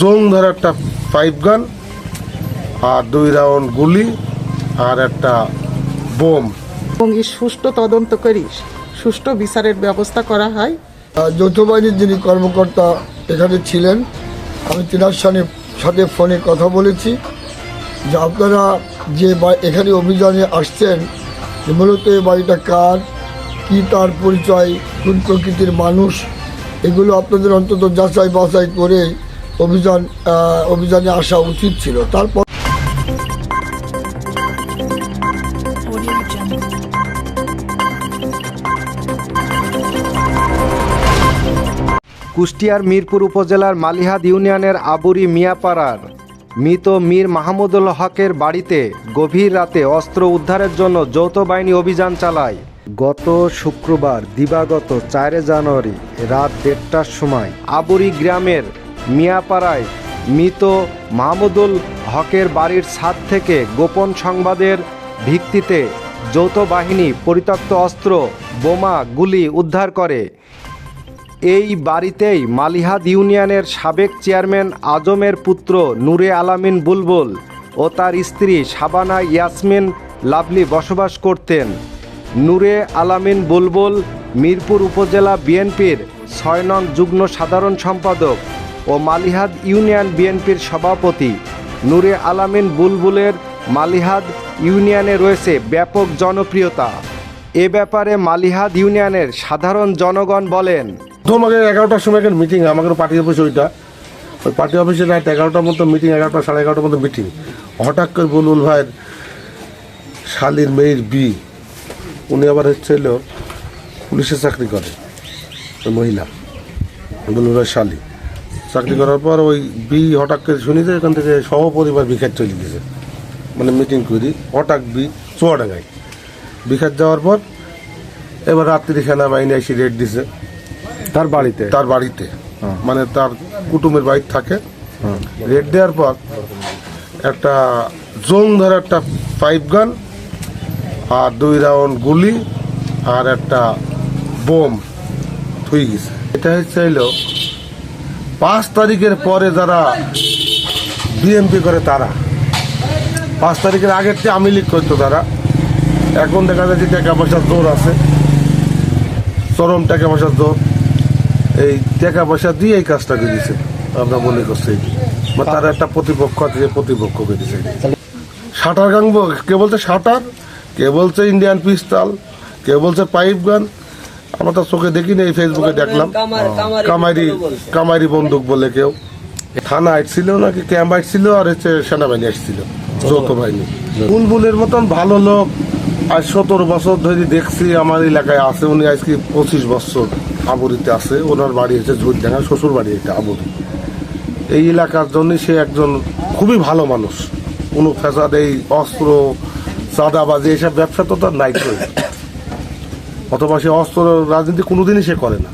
জং ধরে একটা পাইপ গান আর দুই রাউন্ড গুলি আর একটা বোম। এবং সুষ্ঠু তদন্ত করি সুষ্ঠু বিচারের ব্যবস্থা করা হয়। যৌথ বাহিনীর যিনি কর্মকর্তা এখানে ছিলেন আমি তেনার সাথে সাথে ফোনে কথা বলেছি। যে আপনারা যে এখানে অভিযানে আসছেন যে মূলত এই বাড়িটা কার কি তার পরিচয় কোন প্রকৃতির মানুষ এগুলো আপনাদের অন্তত যাচাই বাছাই করে অভিযান অভিযানে আসা উচিত ছিল। তারপর কুষ্টিয়ার মিরপুর উপজেলার মালিহাদ ইউনিয়নের আবুরি মিয়াপাড়ার মৃত মীর মাহমুদুল হকের বাড়িতে গভীর রাতে অস্ত্র উদ্ধারের জন্য যৌথ বাহিনী অভিযান চালায়। গত শুক্রবার, দিবাগত চারে জানুয়ারি রাত দেড়টার সময় আবুরি গ্রামের মিয়াপাড়ায় মৃত মাহমুদুল হকের বাড়ির ছাদ থেকে গোপন সংবাদের ভিত্তিতে যৌথ বাহিনী পরিত্যক্ত অস্ত্র, বোমা, গুলি উদ্ধার করে। এই বাড়িতেই মালিহাদ ইউনিয়নের সাবেক চেয়ারম্যান আজমের পুত্র নূরে আলামিন বুলবুল ও তার স্ত্রী শাবানা ইয়াসমিন লাভলি বসবাস করতেন। নূরে আলামিন বুলবুল মিরপুর উপজেলা বিএনপির ছয় নং যুগ্ম সাধারণ সম্পাদক। ও মালিহাদ ইউনিয়ন বিএনপির সভাপতি। নূরে আলামিন বুলবুলের মালিহাদ ইউনিয়নে রয়েছে ব্যাপক জনপ্রিয়তা। এ ব্যাপারে মালিহাদ ইউনিয়নের সাধারণ জনগণ বলেন আগে এগারোটার সময় একটা মিটিং আমাদের পার্টি অফিস ওইটা। ওই পার্টি অফিসে রাত এগারোটার মতো মিটিং এগারোটা, সাড়ে এগারোটার মতো মিটিং হঠাৎ করে বুলবুল ভাইয়ের শালির মেয়ের বি উনি আবার হচ্ছে পুলিশে চাকরি করে মহিলা। বুলবুল ভাইয়ের শালি। চাকরি করার পর ওই বি হঠাৎ করে শুনি যে এখান থেকে সহপরিবার বিখ্যাত চলে গেছে। মানে মিটিং করি হঠাৎ বি চুয়াডাঙ্গায়। বিখ্যাত যাওয়ার পর এবার রাত্রি সেনাবাহিনী এসে রেড দিছে। তার বাড়িতে? তার বাড়িতে। মানে তার কুটুমের বাড়ি থাকে। রেড দেওয়ার পর একটা জং ধরে একটা পাইপ গান আর দুই রাউন্ড গুলি আর একটা বোম থুই গেছে। এটা হচ্ছে পাঁচ তারিখের পরে যারা বিএমপি করে তারা। পাঁচ তারিখের আগের চেয়ে আমি লীগ করতো তারা। এখন দেখা যাচ্ছে টাকা পয়সার জোর আছে। চরম টাকা পয়সার জোর। এই টাকা পয়সা দিয়ে এই কাজটা করেছে আমরা মনে করছি তার একটা প্রতিপক্ষ আছে প্রতিপক্ষ করেছে শাটার গাং কে বলছে শাটার? কে বলছে ইন্ডিয়ান পিস্তল কে বলছে পাইপ গান আমরা তো চোখে দেখিনি এই ফেসবুকে দেখলাম। কামারি কামারি বন্দুক বলে কেউ। থানা আসছিল নাকি ক্যাম্প আসছিল আর হচ্ছে সেনাবাহিনী আসছিল যৌথ বাহিনী। বুলবুলের মতন ভালো লোক আজ সতেরো বছর ধরে দেখছি আমার এলাকায় আছে উনি আজকে পঁচিশ বছর আবুরিতে আছে। ওনার বাড়ি হচ্ছে ঝুরডাঙ্গা শ্বশুর বাড়ি এটা আবুরি। এই এলাকার জন্য সে একজন খুবই ভালো মানুষ। কোনো ফ্যাসাদ এই অস্ত্র চাঁদাবাজি এইসব ব্যবসা তো তার নাই। অথবা সে অস্ত্র রাজনীতি কোনোদিনই সে করে না।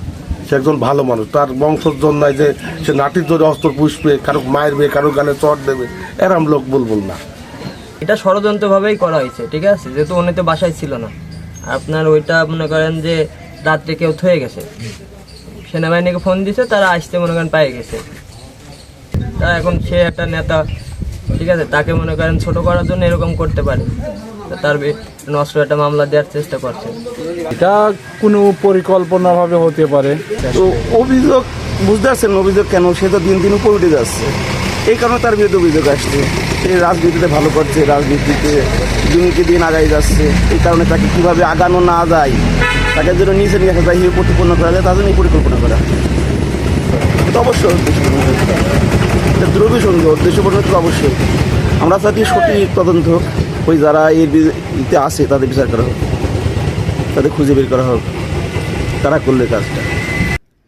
সে একজন ভালো মানুষ। তার বংশজন নাই যে সে নাটির ধরে অস্ত্র পুষবে, কারও মারবে কারও গালে চট দেবে। এরম লোক বলবল না। এটা ষড়যন্ত্রভাবেই করা হয়েছে, ঠিক আছে? যেহেতু উনি তো বাসায় ছিল না। আপনার ওইটা মনে করেন যে রাত্রে কেউ থয়ে গেছে। সেনাবাহিনীকে ফোন দিছে, তারা আসতে মনে করেন পায়ে গেছে। তা এখন সে একটা নেতা, ঠিক আছে? তাকে মনে করেন ছোট করার জন্য এরকম করতে পারে। তার নষ্ট একটা মামলা দেওয়ার চেষ্টা করছে। এটা কোনো পরিকল্পনাভাবে হতে পারে। তো অভিযোগ বুঝতে পারছেন অভিযোগ কেন? সে তো দিন দিন উপর উঠে যাচ্ছে। এই কারণে তার বিরুদ্ধে অভিযোগ আসছে। সে রাজনীতিতে ভালো করছে রাজনীতিতে দিনকে দিন আগাই যাচ্ছে। এই কারণে তাকে কীভাবে আগানো না যায় তাকে যেন নিচে নিয়ে আসা যায় হিসেবে প্রতিপন্ন করা যায় তার জন্য পরিকল্পনা করা। এটা অবশ্যই এটা দ্রব্য সঙ্গে উদ্দেশ্য তো অবশ্যই। আমরা চাচ্ছি সঠিক তদন্ত ওই যারা এই বি- ইতে আছে তাদের বিচার করা হোক। তাদের খুঁজে বের করা হোক। তারা করলে কাজটা।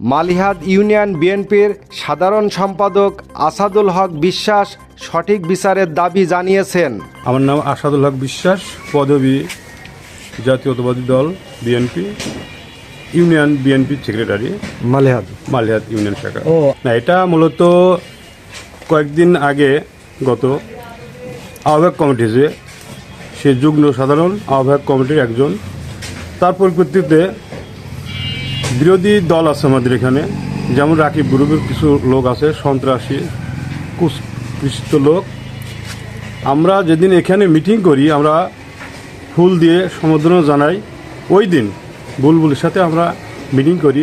মালিহাদ ইউনিয়ন বিএনপির সাধারণ সম্পাদক আসাদুল হক বিশ্বাস সঠিক বিচারের দাবি জানিয়েছেন। আমার নাম আসাদুল হক বিশ্বাস পদবী জাতীয়তাবাদী দল BNP union BNP secretary. Malihad. Malihat union শাখা। না এটা মূলত কয়েকদিন আগে গত আহ্বায়ক কমিটি যে সে যুগ্ম সাধারণ আহ্বায়ক কমিটির একজন। তার পরিপ্রেক্ষিতে বিরোধী দল আছে আমাদের এখানে। যেমন রাকিব গ্রুপের কিছু লোক আছে, সন্ত্রাসী কুষ্পিষ্ট লোক। আমরা যেদিন এখানে মিটিং করি, আমরা ফুল দিয়ে সম্বোধনা জানাই। ওই দিন বুলবুলের সাথে আমরা মিটিং করি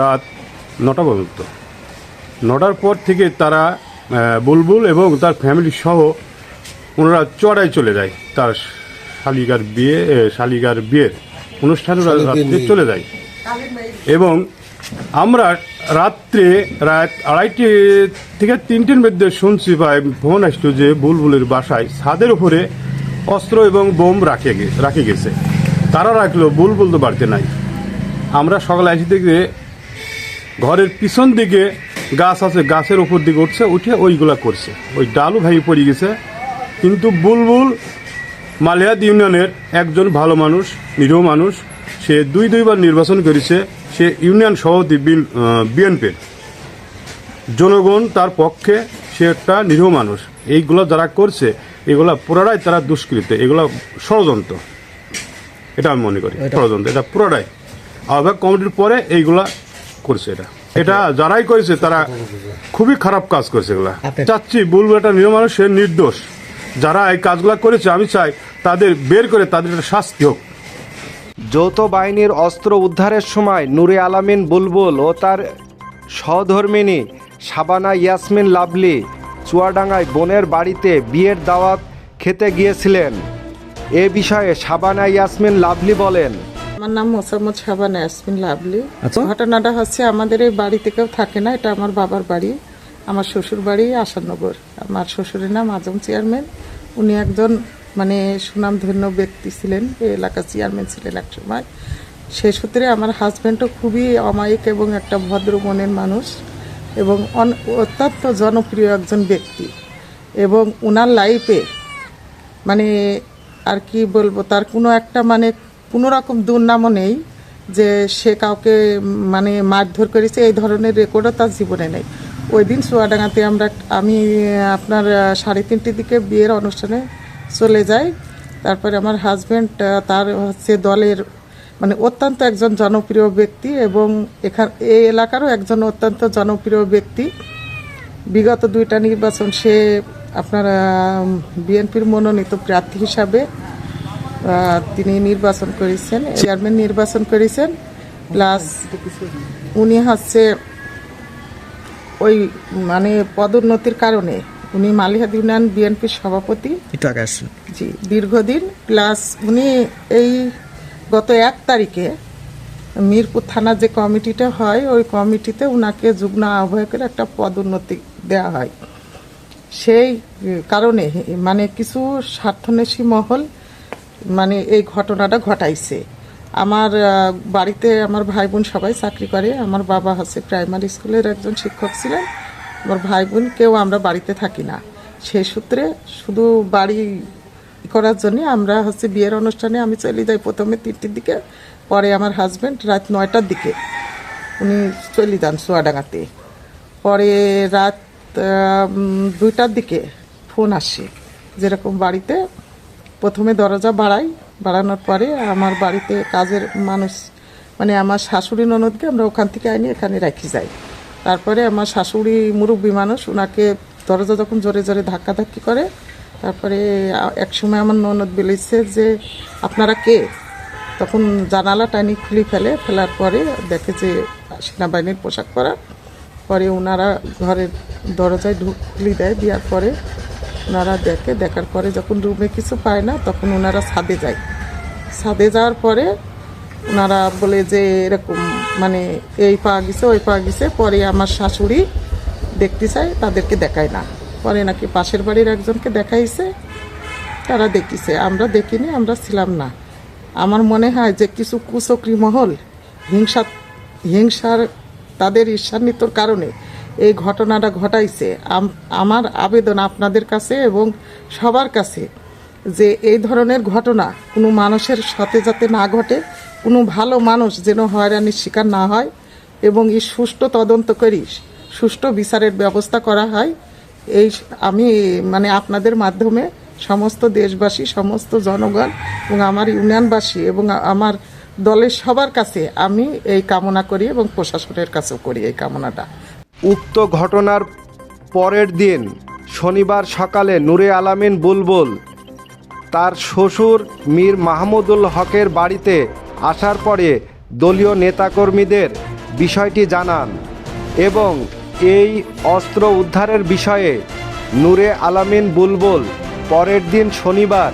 রাত নটা পর্যন্ত। নটার পর থেকে তারা বুলবুল এবং তার ফ্যামিলি সহ ওনারা চড়াই চলে যায়। তার শালিকার বিয়ে শালিকার বিয়ের অনুষ্ঠানে রাত্রে চলে যায়। এবং আমরা রাত্রে রাত আড়াইটে থেকে তিনটের মধ্যে শুনছি বা ফোন আসতো যে বুলবুলের বাসায় ছাদের উপরে অস্ত্র এবং বোম রাখে রাখে গেছে। তারা রাখল বুলবুল তো বাড়িতে নাই। আমরা সকালে আসি দেখে ঘরের পিছন দিকে গাছ আছে গাছের উপর দিকে উঠছে উঠে ওইগুলা করছে। ওই ডালু ভাই পড়ে গেছে। কিন্তু বুলবুল মালিয়াদ ইউনিয়নের একজন ভালো মানুষ নিরীহ মানুষ। সে দুই দুইবার নির্বাচন করেছে। সে ইউনিয়ন সভাপতি বিএনপির জনগণ তার পক্ষে সে একটা নিরীহ মানুষ। এইগুলো যারা করছে এগুলা পুরাটাই তারা দুষ্কৃত। এগুলো ষড়যন্ত্র। এটা আমি মনে করি। ষড়যন্ত্র। এটা পুরোটাই। আহ্বায়ক কমিটির পরে এইগুলা করছে এটা। এটা যারাই করেছে তারা খুবই খারাপ কাজ করেছে এগুলা। চাচ্ছি বলব একটা নিরীহ মানুষ সে নির্দোষ। যারা এই কাজগুলা করেছে আমি চাই তাদের বের করে তাদের একটা শাস্তি হোক। যৌথ বাহিনীর অস্ত্র উদ্ধারের সময় নুরে আলামিন বুলবুল ও তার সহধর্মিনী সাবানা ইয়াসমিন লাভলি চুয়াডাঙ্গায় বোনের বাড়িতে বিয়ের দাওয়াত খেতে গিয়েছিলেন। এ বিষয়ে সাবানা ইয়াসমিন লাভলি বলেন। আমার নাম মোসাম্মদ সাবান ইয়াসমিন লাভলি ঘটনাটা হচ্ছে আমাদের এই বাড়িতে কেউ থাকে না এটা আমার বাবার বাড়ি। আমার শ্বশুর বাড়ি আসানগর আমার শ্বশুরের নাম আজম চেয়ারম্যান। উনি একজন মানে সুনামধন্য ব্যক্তি ছিলেন এই এলাকার চেয়ারম্যান ছিলেন এক সময়। সে সূত্রে আমার হাজব্যান্ডও খুবই অমায়িক এবং একটা ভদ্র মনের মানুষ এবং অত্যন্ত জনপ্রিয় একজন ব্যক্তি এবং ওনার লাইফে মানে আর কি বলব, তার কোনো একটা মানে কোনো রকম দুর্নামও নেই যে সে কাউকে মানে মারধর করেছে, এই ধরনের রেকর্ডও তার জীবনে নেই। ওই দিন চুয়াডাঙ্গাতে আমরা আমি, আপনার সাড়ে তিনটের দিকে বিয়ের অনুষ্ঠানে চলে যাই। তারপরে আমার হাজব্যান্ড তার হচ্ছে দলের মানে অত্যন্ত একজন জনপ্রিয় ব্যক্তি এবং এখান এই এলাকারও একজন অত্যন্ত জনপ্রিয় ব্যক্তি। বিগত দুইটা নির্বাচন সে আপনার বিএনপির মনোনীত প্রার্থী হিসাবে তিনি নির্বাচন করেছেন চেয়ারম্যান নির্বাচন করেছেন। প্লাস উনি হচ্ছে মানে পদোন্নতির কারণে উনি মালিহাদ ইউনিয়ন বিএনপির সভাপতি। একটু আগে আসুন। জি দীর্ঘদিন প্লাস উনি এই গত এক তারিখে মিরপুর থানার যে কমিটিটা হয় ওই কমিটিতে উনাকে যুগ্ম আহ্বায়কের একটা পদোন্নতি দেওয়া হয়। সেই কারণে মানে কিছু স্বার্থন্বেষী মহল মানে এই ঘটনাটা ঘটাইছে। আমার বাড়িতে আমার ভাই বোন সবাই চাকরি করে। আমার বাবা হচ্ছে প্রাইমারি স্কুলের একজন শিক্ষক ছিলেন। আমার ভাই বোন কেউ আমরা বাড়িতে থাকি না। সেই সূত্রে শুধু বাড়ি করার জন্য আমরা হচ্ছে বিয়ের অনুষ্ঠানে আমি চলে যাই প্রথমে তিনটির দিকে, পরে আমার হাজব্যান্ড রাত নয়টার দিকে উনি চলে যান সোয়াডাঙ্গাতে। পরে রাত দুইটার দিকে ফোন আসে, যেরকম বাড়িতে প্রথমে দরজা বাড়াই বাড়ানোর পরে আমার বাড়িতে কাজের মানুষ মানে আমার শাশুড়ি ননদকে আমরা ওখান থেকে আনি, এখানে রাখি যাই। তারপরে আমার শাশুড়ি মুরব্বী মানুষ ওনাকে দরজা যখন জোরে জোরে ধাক্কাধাক্কি করে, তারপরে এক সময় আমার ননদ বলেছে যে, আপনারা কে? তখন জানালা টানি খুলি ফেলে, ফেলার পরে দেখে যে সেনাবাহিনীর পোশাক পরা। পরে ওনারা ঘরের দরজায় ঢুক খুলে দেয়, দেওয়ার পরে ওনারা দেখে, দেখার পরে যখন রুমে কিছু পায় না, তখন ওনারা ছাদে যায়। ছাদে যাওয়ার পরে ওনারা বলে যে, এরকম মানে এই পাওয়া গেছে, ওই পাওয়া গেছে। পরে আমার শাশুড়ি দেখতে চায়, তাদেরকে দেখায় না। পরে নাকি পাশের বাড়ির একজনকে দেখাইছে, তারা দেখিছে। আমরা দেখিনি, আমরা ছিলাম না। আমার মনে হয় যে কিছু কুচক্রি মহল, হিংসা, হিংসার, তাদের ঈর্ষান্বিতর কারণে এই ঘটনাটা ঘটাইছে। আমার আবেদন আপনাদের কাছে এবং সবার কাছে যে এই ধরনের ঘটনা কোনো মানুষের সাথে যাতে না ঘটে, কোনো ভালো মানুষ যেন হয়রানির শিকার না হয় এবং এই সুষ্ঠু তদন্ত করি সুষ্ঠু বিচারের ব্যবস্থা করা হয়, এই আমি মানে আপনাদের মাধ্যমে সমস্ত দেশবাসী, সমস্ত জনগণ এবং আমার ইউনিয়নবাসী এবং আমার দলের সবার কাছে আমি এই কামনা করি এবং প্রশাসনের কাছেও করি এই কামনাটা। উক্ত ঘটনার পরের দিন শনিবার সকালে নূরে আলামিন বুলবুল, তার শ্বশুর মীর মাহমুদুল হকের বাড়িতে আসার পরে দলীয় নেতাকর্মীদের বিষয়টি জানান এবং এই অস্ত্র উদ্ধারের বিষয়ে নূরে আলামিন বুলবুল পরের দিন শনিবার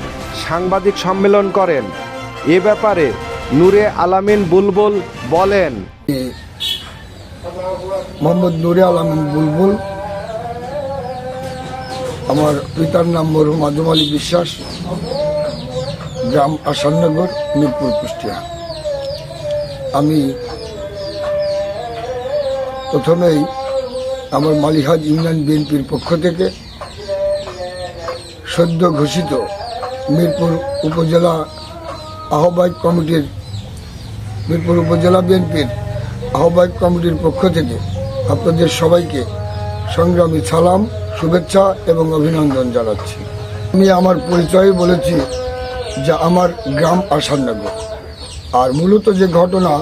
সাংবাদিক সম্মেলন করেন। এ ব্যাপারে নূরে আলামিন বুলবুল বলেন মোহাম্মদ নুরে আলমিন বুলবুল। আমার পিতার নাম মরহুম আদম আলী বিশ্বাস। গ্রাম আসাননগর, মিরপুর, কুষ্টিয়া। আমি প্রথমেই আমার মালিহাজ ইউনিয়ন বিএনপির পক্ষ থেকে সদ্য ঘোষিত মিরপুর উপজেলা আহ্বায়ক কমিটির, মিরপুর উপজেলা বিএনপির আহ্বায়ক কমিটির পক্ষ থেকে আপনাদের সবাইকে সংগ্রামী সালাম, শুভেচ্ছা এবং অভিনন্দন জানাচ্ছি। আমি আমার পরিচয় বলেছি যে আমার গ্রাম আসাননগর। আর মূলত যে ঘটনা,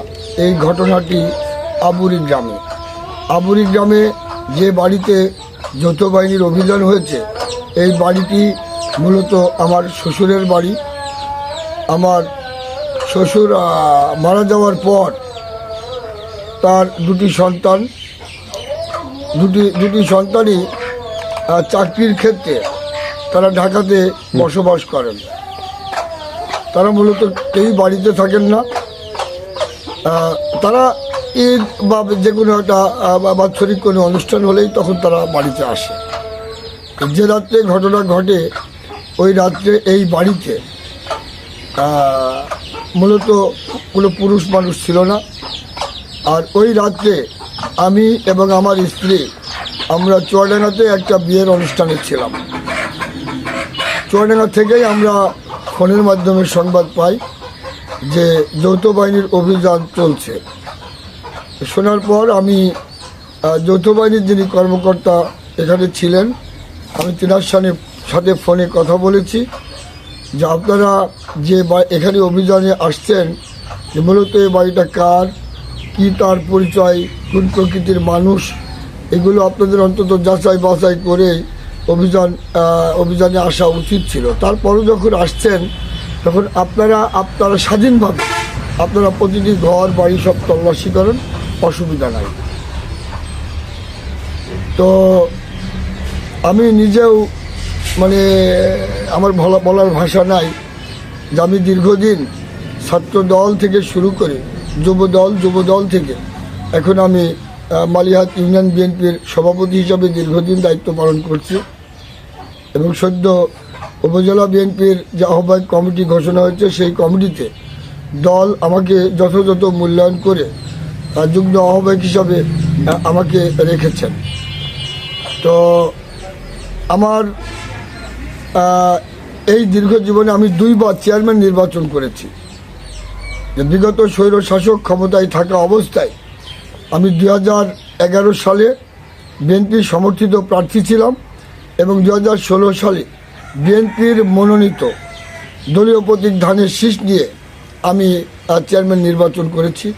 এই ঘটনাটি আবুরি গ্রামে। আবুরি গ্রামে যে বাড়িতে যৌথ বাহিনীর অভিযান হয়েছে, এই বাড়িটি মূলত আমার শ্বশুরের বাড়ি। আমার শ্বশুর মারা যাওয়ার পর তার দুটি সন্তান দুটি দুটি সন্তানই চাকরির ক্ষেত্রে তারা ঢাকাতে বসবাস করেন। তারা মূলত কেউই বাড়িতে থাকেন না। তারা ঈদ বা যে কোনো একটা বাৎসরিক কোনো অনুষ্ঠান হলেই তখন তারা বাড়িতে আসে। যে রাত্রে ঘটনা ঘটে, ওই রাত্রে এই বাড়িতে মূলত কোনো পুরুষ মানুষ ছিল না। আর ওই রাত্রে আমি এবং আমার স্ত্রী, আমরা চুয়াডাঙ্গাতে একটা বিয়ের অনুষ্ঠানে ছিলাম। চুয়াডাঙ্গা থেকেই আমরা ফোনের মাধ্যমে সংবাদ পাই যে যৌথ বাহিনীর অভিযান চলছে। শোনার পর আমি যৌথ বাহিনীর যিনি কর্মকর্তা এখানে ছিলেন, আমি তেনার সাথে সাথে ফোনে কথা বলেছি যে আপনারা যে এখানে অভিযানে আসছেন, যে মূলত এই বাড়িটা কার কি তার পরিচয়, কোন প্রকৃতির মানুষ, এগুলো আপনাদের অন্তত যাচাই বাছাই করে অভিযান অভিযানে আসা উচিত ছিল। তারপরও যখন আসছেন, তখন আপনারা আপনারা স্বাধীনভাবে, আপনারা প্রতিটি ঘর, বাড়ি সব তল্লাশি করেন, অসুবিধা নাই। তো আমি নিজেও মানে আমার বলা, বলার ভাষা নাই যে আমি দীর্ঘদিন ছাত্র দল থেকে শুরু করে যুব দল থেকে। এখন আমি আহ, মালিহাট ইউনিয়ন বিএনপির সভাপতি হিসাবে দীর্ঘদিন দায়িত্ব পালন করছি এবং সদ্য উপজেলা বিএনপির যে আহ্বায়ক কমিটি ঘোষণা হয়েছে সেই কমিটিতে দল আমাকে যথাযথ মূল্যায়ন করে যুগ্ম আহ্বায়ক হিসাবে আমাকে রেখেছেন। তো আমার এই দীর্ঘ জীবনে আমি দুইবার চেয়ারম্যান নির্বাচন করেছি। যে বিগত স্বৈর শাসক ক্ষমতায় থাকা অবস্থায় আমি দুই এগারো সালে বিএনপির সমর্থিত প্রার্থী ছিলাম এবং দু হাজার ষোলো সালে বিএনপির মনোনীত দলীয় প্রতীক ধানের শীষ নিয়ে আমি চেয়ারম্যান নির্বাচন করেছি।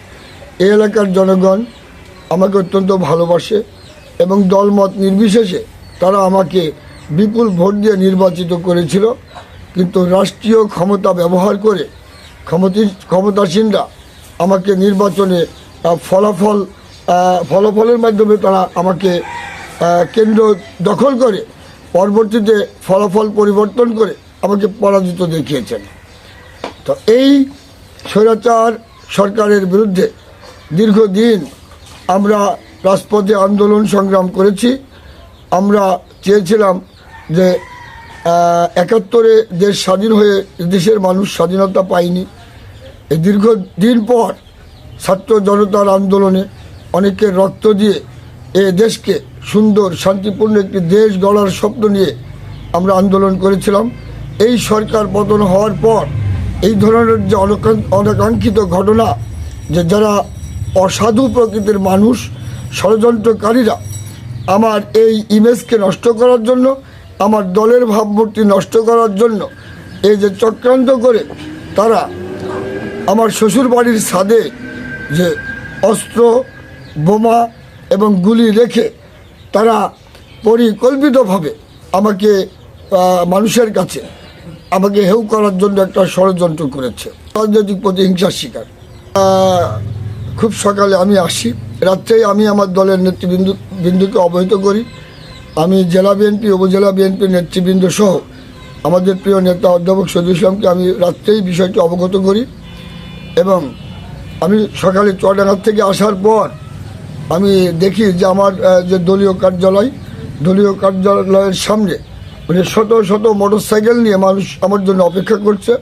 এই এলাকার জনগণ আমাকে অত্যন্ত ভালোবাসে এবং দলমত নির্বিশেষে তারা আমাকে বিপুল ভোট দিয়ে নির্বাচিত করেছিল। কিন্তু রাষ্ট্রীয় ক্ষমতা ব্যবহার করে ক্ষমতি ক্ষমতাসীনরা আমাকে নির্বাচনে ফলাফল ফলাফলের মাধ্যমে তারা আমাকে কেন্দ্র দখল করে, পরবর্তীতে ফলাফল পরিবর্তন করে আমাকে পরাজিত দেখিয়েছেন। তো এই স্বৈরাচার সরকারের বিরুদ্ধে দীর্ঘদিন আমরা রাজপথে আন্দোলন সংগ্রাম করেছি। আমরা চেয়েছিলাম যে একাত্তরে দেশ স্বাধীন হয়ে দেশের মানুষ স্বাধীনতা পায়নি। এই দীর্ঘদিন পর ছাত্র জনতার আন্দোলনে অনেকের রক্ত দিয়ে এ দেশকে সুন্দর, শান্তিপূর্ণ একটি দেশ গড়ার স্বপ্ন নিয়ে আমরা আন্দোলন করেছিলাম। এই সরকার পতন হওয়ার পর এই ধরনের যে অনাকাং- অনাকাঙ্ক্ষিত ঘটনা, যে যারা অসাধু প্রকৃতির মানুষ, ষড়যন্ত্রকারীরা আমার এই ইমেজকে নষ্ট করার জন্য, আমার দলের ভাবমূর্তি নষ্ট করার জন্য, এই যে চক্রান্ত করে তারা আমার শ্বশুর বাড়ির ছাদে যে অস্ত্র, বোমা এবং গুলি রেখে তারা পরিকল্পিতভাবে আমাকে মানুষের কাছে আমাকে হেউ করার জন্য একটা ষড়যন্ত্র করেছে। রাজনৈতিক প্রতিহিংসার শিকার। খুব সকালে আমি আসি। রাত্রেই আমি আমার দলের নেতৃবৃন্দ, বিন্দুকে অবহিত করি। আমি জেলা বিএনপি, উপজেলা বিএনপি নেতৃবৃন্দ সহ আমাদের প্রিয় নেতা অধ্যাপক সদু ইসলামকে আমি রাত্রেই বিষয়টি অবগত করি। এবং আমি সকালে চুয়াডাঙ্গার থেকে আসার পর আমি দেখি যে আমার যে দলীয় কার্যালয়, দলীয় কার্যালয়ের সামনে মানে শত শত মোটর সাইকেল নিয়ে মানুষ আমার জন্য অপেক্ষা করছে।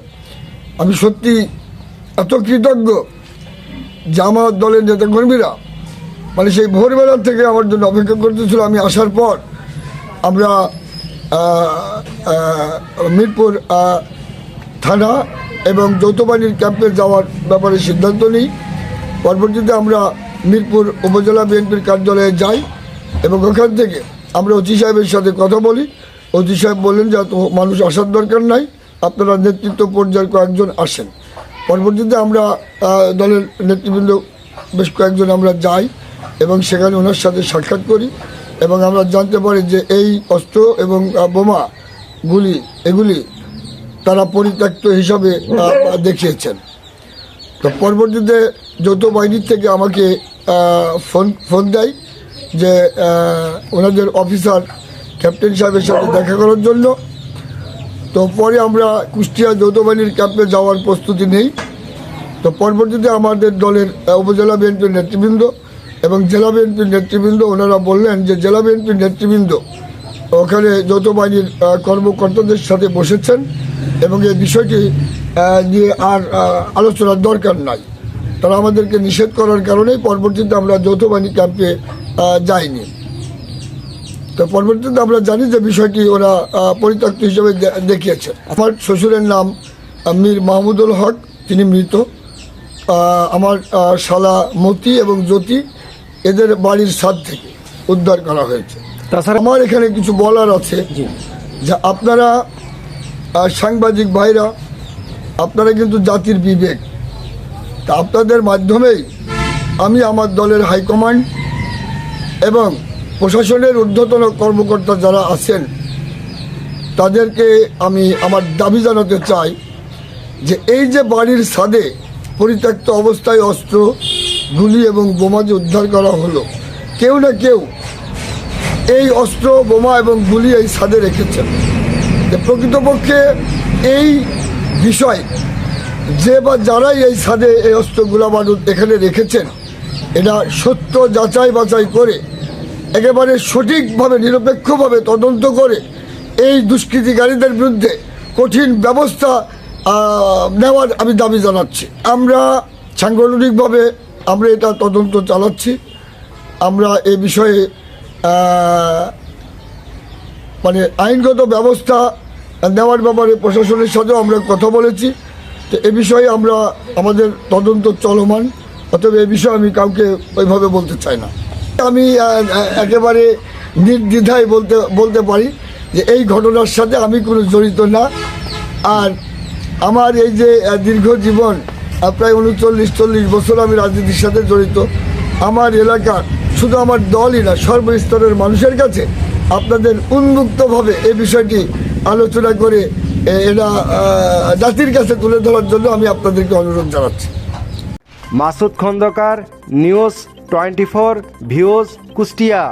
আমি সত্যি এত কৃতজ্ঞ যে আমার দলের নেতাকর্মীরা মানে সেই ভোরবেলা থেকে আমার জন্য অপেক্ষা করতেছিল। আমি আসার পর আমরা মিরপুর থানা এবং যৌথবাহিনীর ক্যাম্পে যাওয়ার ব্যাপারে সিদ্ধান্ত নিই। পরবর্তীতে আমরা মিরপুর উপজেলা বিএনপির কার্যালয়ে যাই এবং ওখান থেকে আমরা অতি সাহেবের সাথে কথা বলি। অতি সাহেব বললেন যে মানুষ আসার দরকার নাই, আপনারা নেতৃত্ব পর্যায়ের কয়েকজন আসেন। পরবর্তীতে আমরা দলের নেতৃবৃন্দ বেশ কয়েকজন আমরা যাই এবং সেখানে ওনার সাথে সাক্ষাৎ করি এবং আমরা জানতে পারি যে এই অস্ত্র এবং বোমা গুলি, এগুলি তারা পরিত্যক্ত হিসাবে দেখিয়েছেন। তো পরবর্তীতে যৌথ বাহিনীর থেকে আমাকে ফোন ফোন দেয় যে ওনাদের অফিসার ক্যাপ্টেন সাহেবের সাথে দেখা করার জন্য। তো পরে আমরা কুষ্টিয়া যৌথ বাহিনীর ক্যাম্পে যাওয়ার প্রস্তুতি নেই। তো পরবর্তীতে আমাদের দলের উপজেলা বিএনপির নেতৃবৃন্দ এবং জেলা বিএনপির নেতৃবৃন্দ, ওনারা বললেন যে জেলা বিএনপির নেতৃবৃন্দ ওখানে যৌথ বাহিনীর কর্মকর্তাদের সাথে বসেছেন এবং এই বিষয়টি নিয়ে আর আলোচনার দরকার নাই। তারা আমাদেরকে নিষেধ করার কারণেই পরবর্তীতে আমরা যৌথ বাহিনী ক্যাম্পে যাইনি। তো পরবর্তীতে আমরা জানি যে বিষয়টি ওরা পরিত্যক্ত হিসেবে দেখিয়েছে। আমার শ্বশুরের নাম মীর মাহমুদুল হক, তিনি মৃত। আমার শালা মতি এবং জ্যোতি, এদের বাড়ির ছাদ থেকে উদ্ধার করা হয়েছে। তাছাড়া আমার এখানে কিছু বলার আছে যে আপনারা সাংবাদিক ভাইরা আপনারা কিন্তু জাতির বিবেক। তা আপনাদের মাধ্যমেই আমি আমার দলের হাইকমান্ড এবং প্রশাসনের ঊর্ধ্বতন কর্মকর্তা যারা আছেন তাদেরকে আমি আমার দাবি জানাতে চাই যে এই যে বাড়ির ছাদে পরিত্যক্ত অবস্থায় অস্ত্র গুলি এবং বোমা যে উদ্ধার করা হলো কেউ না কেউ এই অস্ত্র, বোমা এবং গুলি এই ছাদে রেখেছেন। প্রকৃতপক্ষে এই বিষয়, যে বা যারাই এই ছাদে এই অস্ত্র গোলা বারুদ এখানে রেখেছেন এটা সত্য যাচাই বাছাই করে, একেবারে সঠিকভাবে, নিরপেক্ষভাবে তদন্ত করে এই দুষ্কৃতিকারীদের বিরুদ্ধে কঠিন ব্যবস্থা নেওয়ার আমি দাবি জানাচ্ছি। আমরা সাংগঠনিকভাবে আমরা এটা তদন্ত চালাচ্ছি। আমরা এ বিষয়ে মানে আইনগত ব্যবস্থা নেওয়ার ব্যাপারে প্রশাসনের সাথেও আমরা কথা বলেছি। তো এ বিষয়ে আমরা আমাদের তদন্ত চলমান, অতএব এ বিষয়ে আমি কাউকে ওইভাবে বলতে চাই না। আমি একেবারে নির্দ্বিধায় বলতে বলতে পারি যে এই ঘটনার সাথে আমি কোনো জড়িত না। আর আমার এই যে দীর্ঘ জীবন প্রায় উনচল্লিশ, চল্লিশ বছর আমি রাজনীতির সাথে জড়িত। আমার এলাকার শুধু আমার দলই না, সর্বস্তরের মানুষের কাছে আপনাদের উন্মুক্তভাবে এ বিষয়টি আলোচনা করে এটা জাতির কাছে তুলে ধরার জন্য আমি আপনাদেরকে অনুরোধ জানাচ্ছি। Masud Khandakar, news twenty four views Kushtia.